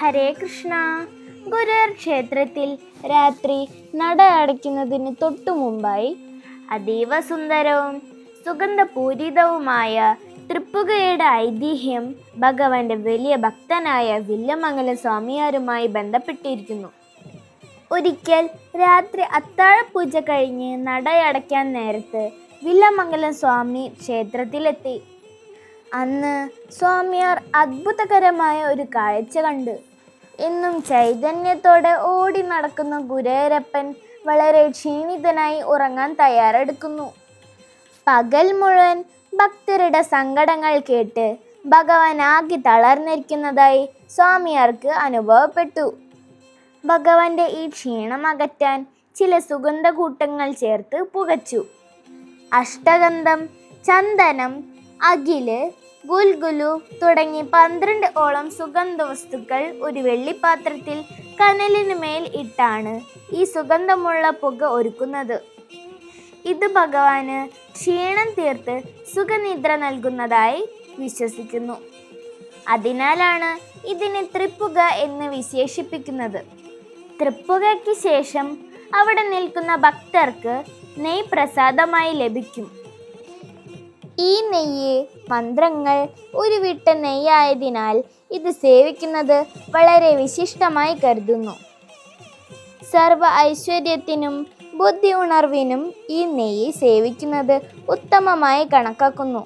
ഹരേ കൃഷ്ണ. ഗുരുവർ ക്ഷേത്രത്തിൽ രാത്രി നട അടയ്ക്കുന്നതിന് തൊട്ടു മുമ്പായി അതീവ സുന്ദരവും സുഗന്ധപൂരിതവുമായ തൃപ്പുകയുടെ ഐതിഹ്യം ഭഗവാന്റെ വലിയ ഭക്തനായ വില്ലമംഗല സ്വാമിയാരുമായി ബന്ധപ്പെട്ടിരിക്കുന്നു. ഒരിക്കൽ രാത്രി അത്താഴപൂജ കഴിഞ്ഞ് നടയടയ്ക്കാൻ നേരത്ത് വില്ലമംഗലം സ്വാമി ക്ഷേത്രത്തിലെത്തി. അന്ന് സ്വാമിയാർ അത്ഭുതകരമായ ഒരു കാഴ്ച കണ്ടു. എന്നും ചൈതന്യത്തോടെ ഓടി നടക്കുന്ന ഗുരേരപ്പൻ വളരെ ക്ഷീണിതനായി ഉറങ്ങാൻ തയ്യാറെടുക്കുന്നു. പകൽ മുഴുവൻ ഭക്തരുടെ സങ്കടങ്ങൾ കേട്ട് ഭഗവാൻ ആകെ തളർന്നിരിക്കുന്നതായി സ്വാമിയാർക്ക് അനുഭവപ്പെട്ടു. ഭഗവാന്റെ ഈ ക്ഷീണം അകറ്റാൻ ചില സുഗന്ധകൂട്ടങ്ങൾ ചേർത്ത് പുകച്ചു. അഷ്ടഗന്ധം ചന്ദനം അകിൽ ഗുൽഗുലു തുടങ്ങി പന്ത്രണ്ട് ഓളം സുഗന്ധ വസ്തുക്കൾ ഒരു വെള്ളിപ്പാത്രത്തിൽ കനലിന് മേൽ ഇട്ടാണ് ഈ സുഗന്ധമുള്ള പുക ഒരുക്കുന്നത്. ഇത് ഭഗവാന് ക്ഷീണം തീർത്ത് സുഖനിദ്ര നൽകുന്നതായി വിശ്വസിക്കുന്നു. അതിനാലാണ് ഇതിനെ തൃപ്പുക എന്ന് വിശേഷിപ്പിക്കുന്നത്. തൃപ്പുകയ്ക്ക് ശേഷം അവിടെ നിൽക്കുന്ന ഭക്തർക്ക് നെയ് പ്രസാദമായി ലഭിക്കും. ഈ നെയ്യ് മന്ത്രങ്ങൾ ഉരുവിട്ട നെയ്യായതിനാൽ ഇത് സേവിക്കുന്നത് വളരെ വിശിഷ്ടമായി കരുതുന്നു. സർവ ഐശ്വര്യത്തിനും ബുദ്ധി ഉണർവിനും ഈ നെയ്യ് സേവിക്കുന്നത് ഉത്തമമായി കണക്കാക്കുന്നു.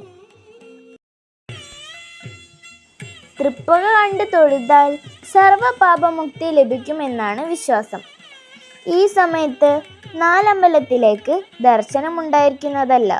തൃപ്പുക കണ്ട് തൊഴുതാൽ സർവ പാപമുക്തി ലഭിക്കുമെന്നാണ് വിശ്വാസം. ഈ സമയത്ത് നാലമ്പലത്തിലേക്ക് ദർശനമുണ്ടായിരിക്കുന്നതല്ല.